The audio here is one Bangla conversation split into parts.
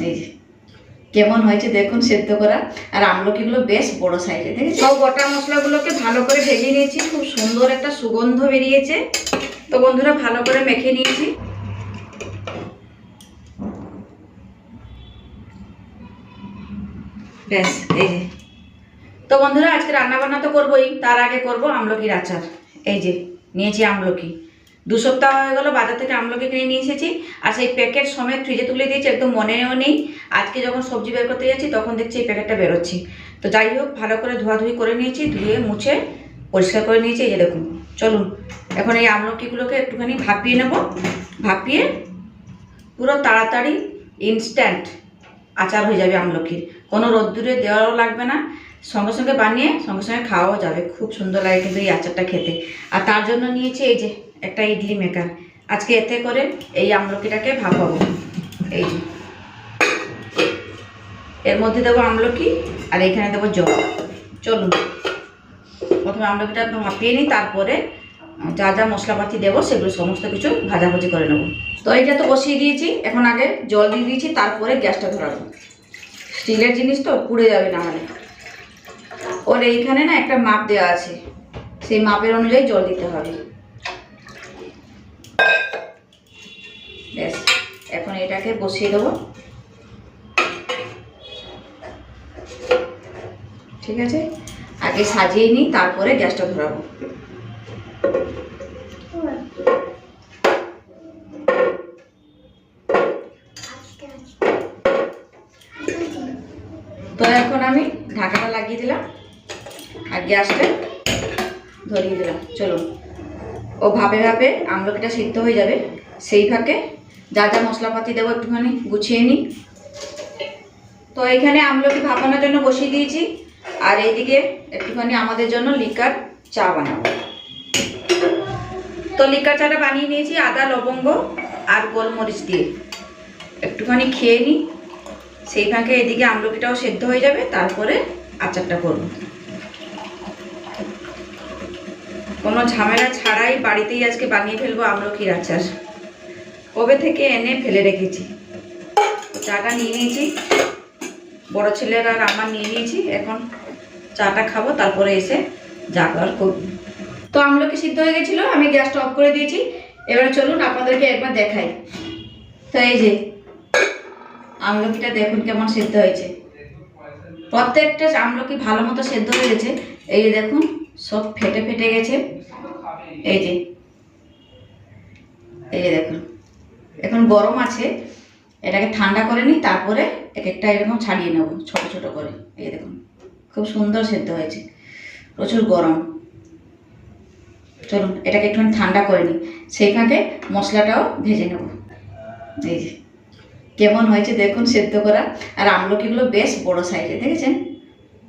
এই যে, কেমন হয়েছে দেখুন সেদ্ধ করা। আর আমলকিগুলো বেশ বড় সাইজে দেখেছি সব গোটা মশলাগুলোকে ভালো করে ভেজে নিয়েছি, খুব সুন্দর একটা সুগন্ধ বেরিয়েছে। তো বন্ধুরা, ভালো করে মেখে নিয়েছি। ব্যাস, এই যে। তো বন্ধুরা, আজকে রান্না বান্না তো করবোই, তার আগে করব আমলকির আচার। এই যে, নিয়েছি আমলকি। দু সপ্তাহ হয়ে গেলো, বাজার থেকে আমলকি কিনে নিয়ে এসেছি। আর সেই প্যাকেট সমেত ফ্রিজে তুলে দিয়েছি, একদম মনেও নেই। আজকে যখন সবজি বের করতে যাচ্ছি, তখন দেখছি এই প্যাকেটটা বেরোচ্ছি। তো যাই হোক, ভালো করে ধোয়াধুয়ি করে নিয়েছি, ধুয়ে, মুছে, পরিষ্কার করে নিয়েছি। এই যে দেখুন, চলুন, এখন এই আমলকিগুলোকে একটুখানি ভাপিয়ে নেব। ভাপিয়ে পুরো তাড়াতাড়ি ইনস্ট্যান্ট আচার হয়ে যাবে আমলকির। কোনো রোদ্দুরে দেওয়াও লাগবে না। সঙ্গে সঙ্গে বানিয়ে, সঙ্গে সঙ্গে খাওয়াও যাবে। খুব সুন্দর লাগে কিন্তু এই আচারটা খেতে। আর তার জন্য নিয়েছি এই যে একটা ইডলি মেকার। আজকে এতে করে এই আমলকিটাকে ভাপাবো। এই এর মধ্যে দেবো আমলকি আর এইখানে দেবো জল। চলুন। প্রথমে আমলকিটা ভাপিয়ে নিই, তারপরে যা যা মশলাপাতি দেবো সেগুলো সমস্ত কিছু ভাজাভুজি করে নেব। তো এইটা তো বসিয়ে দিয়েছি, এখন আগে জল দিয়ে দিয়েছি, তারপরে গ্যাসটা ধরাবো। স্টিলের জিনিস তো পুড়ে যাবে না মানে। ওর এইখানে না একটা মাপ দেওয়া আছে। সেই মাপের অনুযায়ী জল দিতে হবে। ব্যাস, এখন এটাকে বসিয়ে দেবো। ঠিক আছে? আগে সাজিয়ে নিই, তারপরে গ্যাসটা ধরাবো। তো এখন আমি ঢাকাটা লাগিয়ে দিলাম আর গ্যাসটা ধরিয়ে দিলাম। চলুন ও ভাবে ভাবে আমলকিটা সিদ্ধ হয়ে যাবে। সেই ফাঁকে যা যা মশলাপাতি দেবো একটুখানি গুছিয়ে নিই। তো এখানে আমলকি ভাপানোর জন্য বসিয়ে দিয়েছি। আর এইদিকে একটুখানি আমাদের জন্য লিকার চা বানাবো। তো লিকার চাটা বানিয়ে নিয়েছি, আদা, লবঙ্গ আর গোলমরিচ দিয়ে। একটুখানি খেয়ে নিই। সেই ফাঁকে এদিকে আমলকিটাও সেদ্ধ হয়ে যাবে, তারপরে আচারটা করব। কোনো ঝামেলা ছাড়াই বাড়িতেই আজকে বানিয়ে ফেলব আমলকির আচার। কবে থেকে এনে ফেলে রেখেছি? চাটা নিয়ে নিয়েছি। বড় ছেলের আর আমার নিয়ে নিয়েছি। এখন চাটা খাব, তারপরে এসে করার করব। তো আমলকি সিদ্ধ হয়ে গেছিল, আমি গ্যাসটা অফ করে দিয়েছি। এবার চলুন আপনাদেরকে একবার দেখাই। তো এই যে, আমলকিটা দেখুন কেমন সেদ্ধ হয়েছে। প্রত্যেকটা আমলকি ভালো মতো সেদ্ধ হয়ে গেছে। এই যে দেখুন, সব ফেটে ফেটে গেছে। এই যে এই যে দেখুন। এখন গরম আছে, এটাকে ঠান্ডা করে নিই, তারপরে এক একটা এরকম ছাড়িয়ে নেব, ছোট ছোট করে। এই দেখুন, খুব সুন্দর সেদ্ধ হয়েছে, প্রচুর গরম। চলুন, এটাকে একটুখানি ঠান্ডা করে নিই, সেই ফাঁকে মশলাটাও ভেজে নেব। এই যে, কেমন হয়েছে দেখুন সেদ্ধ করা, আর আমলকিগুলো বেশ বড় সাইজে দেখেছেন?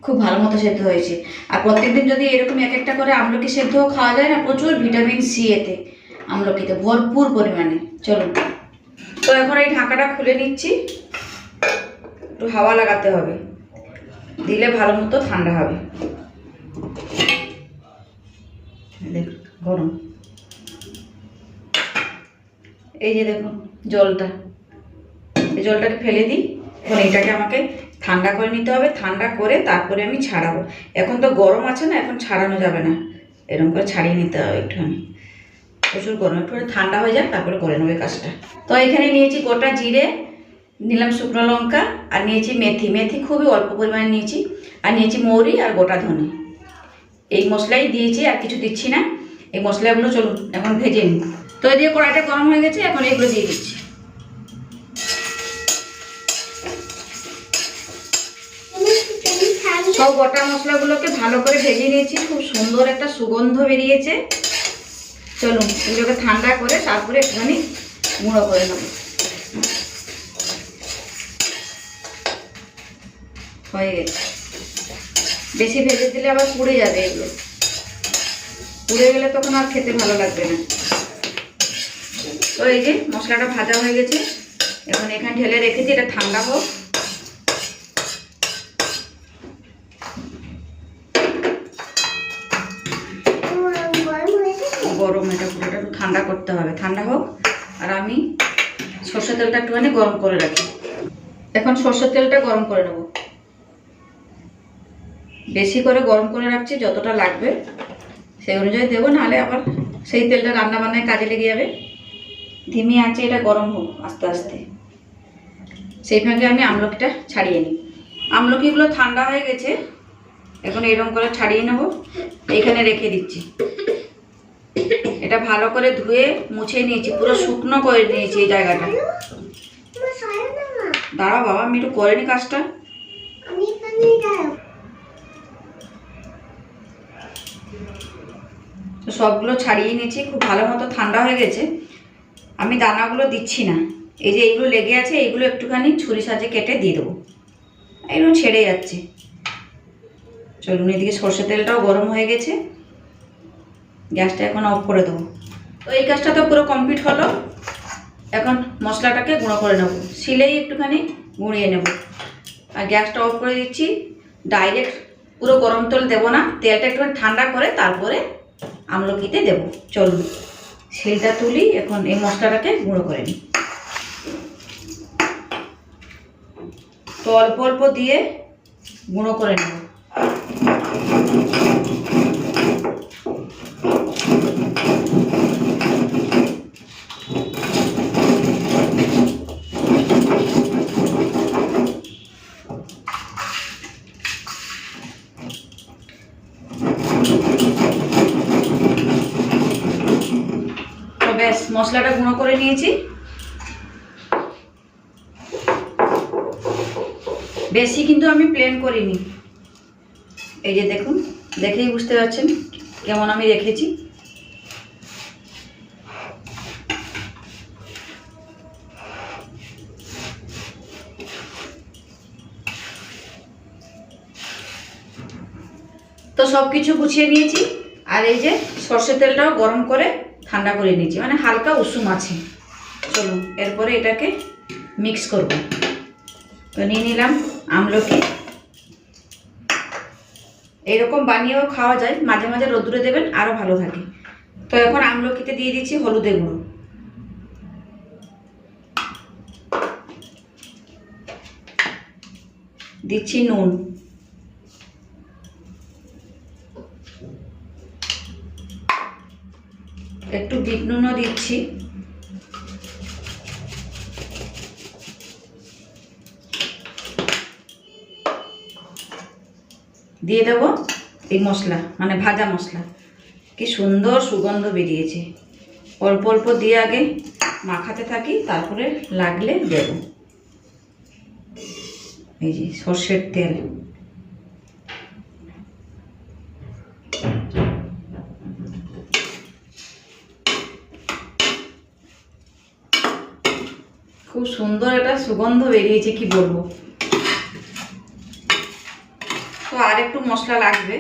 খুব ভালো মতো সেদ্ধ হয়েছে। আর প্রত্যেকদিন যদি এরকম এক একটা করে আমলকি সেদ্ধ খাওয়া যায় না, প্রচুর ভিটামিন সি এতে আমলকিতে ভরপুর পরিমাণে। চলুন। তো এখন এই ঢাকাটা খুলে নিচ্ছি। একটু হাওয়া লাগাতে হবে। দিলে ভালো মতো ঠান্ডা হবে। গরম। এই যে দেখুন, জলটা। এই জলটাকে ফেলে দিই। এখন এটাকে আমাকে ঠান্ডা করে নিতে হবে। ঠান্ডা করে তারপরে আমি ছাড়াবো। এখন তো গরম আছে না, এখন ছাড়ানো যাবে না। এরকম করে ছাড়িয়ে নিতে হবে একটুখানি। প্রচুর গরম একটু ঠান্ডা হয়ে যাক, তারপরে করে নেবে কাজটা। তো এখানে নিয়েছি গোটা জিরে, নিলাম শুকনো লঙ্কা, আর নিয়েছি মেথি। মেথি খুবই অল্প পরিমাণে নিয়েছি, আর নিয়েছি মৌরি আর গোটা ধনে। এই মশলাই দিয়েছি, আর কিছু দিচ্ছি না। এই মশলাগুলো চলুন, এখন ভেজে নিই। তো দিয়ে কড়াইটা গরম হয়ে গেছে, এখন এগুলো দিয়ে দিচ্ছি। সব গোটা মশলাগুলোকে ভালো করে ভেজে নিয়েছি। খুব সুন্দর একটা সুগন্ধ বেরিয়েছে। চলুন এগুলোকে ঠান্ডা করে তারপরে একটুখানি গুঁড়ো করে নেব। হয়ে গেছে। বেশি ভেজে দিলে আবার পুড়ে যাবে এগুলো। পুড়ে গেলে তখন আর খেতে ভালো লাগবে না। তো এই যে মশলাটা ভাজা হয়ে গেছে, এখন এখানে ঢেলে রেখেছি, এটা ঠান্ডা হোক। ঠান্ডা করতে হবে। ঠান্ডা হোক, আর আমি সর্ষে তেলটা একটুখানি গরম করে রাখি। এখন সর্ষের তেলটা গরম করে নেব। বেশি করে গরম করে রাখছি, যতটা লাগবে সেই অনুযায়ী দেবো, নাহলে আবার সেই তেলটা রান্না বান্নায় কাজে লেগে যাবে। ধিমি আছে, এটা গরম হোক, আস্তে আস্তে। সেই ফাঁকে আমি আমলকিটা ছাড়িয়ে নিই। আমলকিগুলো ঠান্ডা হয়ে গেছে, এখন এরকম করে ছাড়িয়ে নেব। এইখানে রেখে দিচ্ছি। এটা ভালো করে ধুয়ে মুছে নিয়েছি, পুরো শুকনো করে নিয়েছি এই জায়গাটা। দাঁড়াও বাবা, আমি একটু করে নি কাজটা। তো সবগুলো ছাড়িয়ে নিয়েছি, খুব ভালো মতো ঠান্ডা হয়ে গেছে। আমি দানাগুলো দিচ্ছি না। এই যে এইগুলো লেগে আছে, এইগুলো একটুখানি ছুরি সাজে কেটে দিয়ে দেবো। এগুলো ছেড়ে যাচ্ছে। চলুন, এদিকে সর্ষে তেলটাও গরম হয়ে গেছে। গ্যাসটা এখন অফ করে দেবো। তো এই কাজটা তো পুরো কমপ্লিট হলো। এখন মশলাটাকে গুঁড়ো করে নেব। শিলেই একটুখানি গুঁড়িয়ে নেব। আর গ্যাসটা অফ করে দিচ্ছি। ডাইরেক্ট পুরো গরম তেল দেবো না। তেলটা একটুখানি ঠান্ডা করে তারপরে আমলকিতে দেব। চলুন। শিলটা তুলি, এখন এই মশলাটাকে গুঁড়ো করে নিই। তো অল্প অল্প দিয়ে গুঁড়ো করে নেব তো ব্যাস মশলাটা গুঁড়ো করে নিয়েছি। বেশি কিন্তু আমি প্লেন করিনি। এই যে দেখুন, দেখেই বুঝতে পারছেন কেমন আমি রেখেছি। তো সব কিছু গুছিয়ে নিয়েছি, আর এই যে সর্ষের তেলটাও গরম করে ঠান্ডা করে নিয়েছি। মানে হালকা উষুম আছে। চলুন, এরপরে এটাকে মিক্স করব। তো নিয়ে নিলাম আমলকি। এইরকম বানিয়েও খাওয়া যায়। মাঝে মাঝে রোদ্দুরে দেবেন আরও ভালো থাকে। তো এখন আমলকিতে দিয়ে দিচ্ছি হলুদে গুঁড়ো। দিচ্ছি নুন। একটু বিট দিচ্ছি। দিয়ে দেব এই মশলা মানে ভাজা মশলা। কি সুন্দর সুগন্ধ বেরিয়েছে। অল্প অল্প দিয়ে আগে মাখাতে থাকি, তারপরে লাগলে দেব। এই যে সর্ষের তেল খুব সুন্দর একটা সুগন্ধ বেরিয়েছে, কি বলব? তো আর একটু মশলা লাগবে।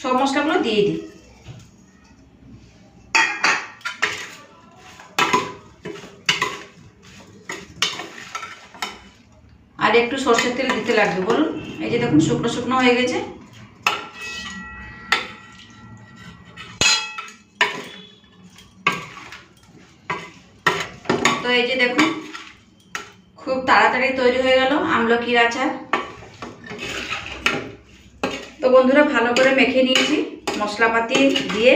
সব মশলাগুলো দিয়ে দিই। আর একটু সর্ষের তেল দিতে লাগবে, বলুন। এই যে দেখুন, শুকনো শুকনো হয়ে গেছে। তো এই যে দেখুন খুব তাড়াতাড়ি তৈরি হয়ে গেল, আমলকির আচার। তো বন্ধুরা, ভালো করে মেখে নিয়েছি, মশলাপাতি দিয়ে।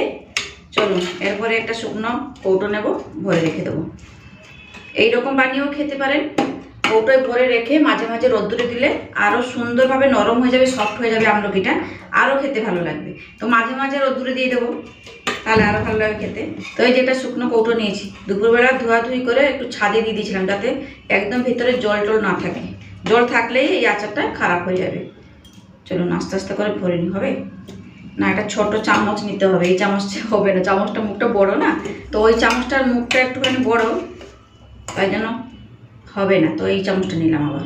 চলুন, এরপরে একটা শুকনো কৌটো নেব, ভরে রেখে দেবো। এইরকম বানিয়েও খেতে পারেন। কৌটোয় ভরে রেখে মাঝে মাঝে রোদ্দুরে দিলে আরও সুন্দরভাবে নরম হয়ে যাবে সফট হয়ে যাবে আমলকিটা। আরও খেতে ভালো লাগবে। তো মাঝে মাঝে রোদ্দুরে দিয়ে দেবো। তাহলে আরও ভালো লাগে খেতে। তো এই যেটা শুকনো কৌটো নিয়েছি, দুপুরবেলা ধোয়াধুয়ি করে একটু ছাদে দিয়ে দিয়েছিলাম যাতে একদম ভিতরে জল টল না থাকে। জল থাকলেই এই আচারটা খারাপ হয়ে যাবে। চলুন আস্তে আস্তে করে ভরে নি হবে? না, একটা ছোট চামচ নিতে হবে, এই চামচ হবে না, চামচটা মুখটা বড় না? তো ওই চামচটার মুখটা একটুখানি বড়, তাই জন্য হবে না। তো এই চামচটা নিলাম আবার।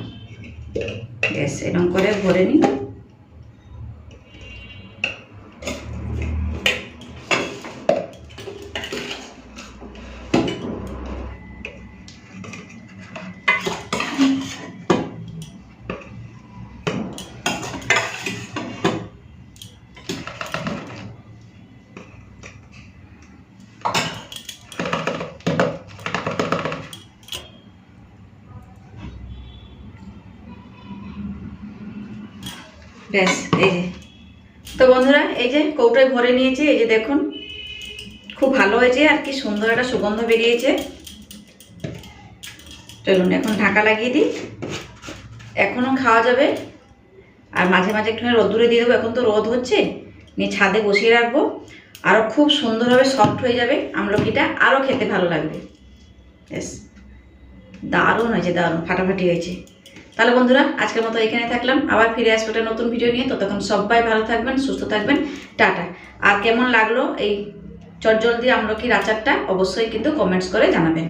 ব্যাস, এরকম করে ভরে নিই। ব্যাস, এই যে। তো বন্ধুরা, এই যে কৌটায় ভরে নিয়েছি, এই যে দেখুন, খুব ভালো হয়েছে আর কি সুন্দর একটা সুগন্ধ বেরিয়েছে। চলুন, এখন ঢাকা লাগিয়ে দিই। এখনও খাওয়া যাবে। আর মাঝে মাঝে একটুখানি রোদ্দুরে দিয়ে দেবো, এখন তো রোদ হচ্ছে। নিয়ে ছাদে বসিয়ে রাখব। আরও খুব সুন্দরভাবে সফট হয়ে যাবে আমলকিটা, আরও খেতে ভালো লাগবে। বেশ দারুণ হয়েছে, দারুণ, ফাটাফাটি হয়েছে। তাহলে বন্ধুরা, আজকের মতো এখানে থাকলাম। আবার ফিরে আসব একটা নতুন ভিডিও নিয়ে। ততক্ষণ সবাই ভালো থাকবেন, সুস্থ থাকবেন। টাটা। আর কেমন লাগল এই চটজলদি আমলকির আচারটা অবশ্যই কিন্তু কমেন্টস করে জানাবেন।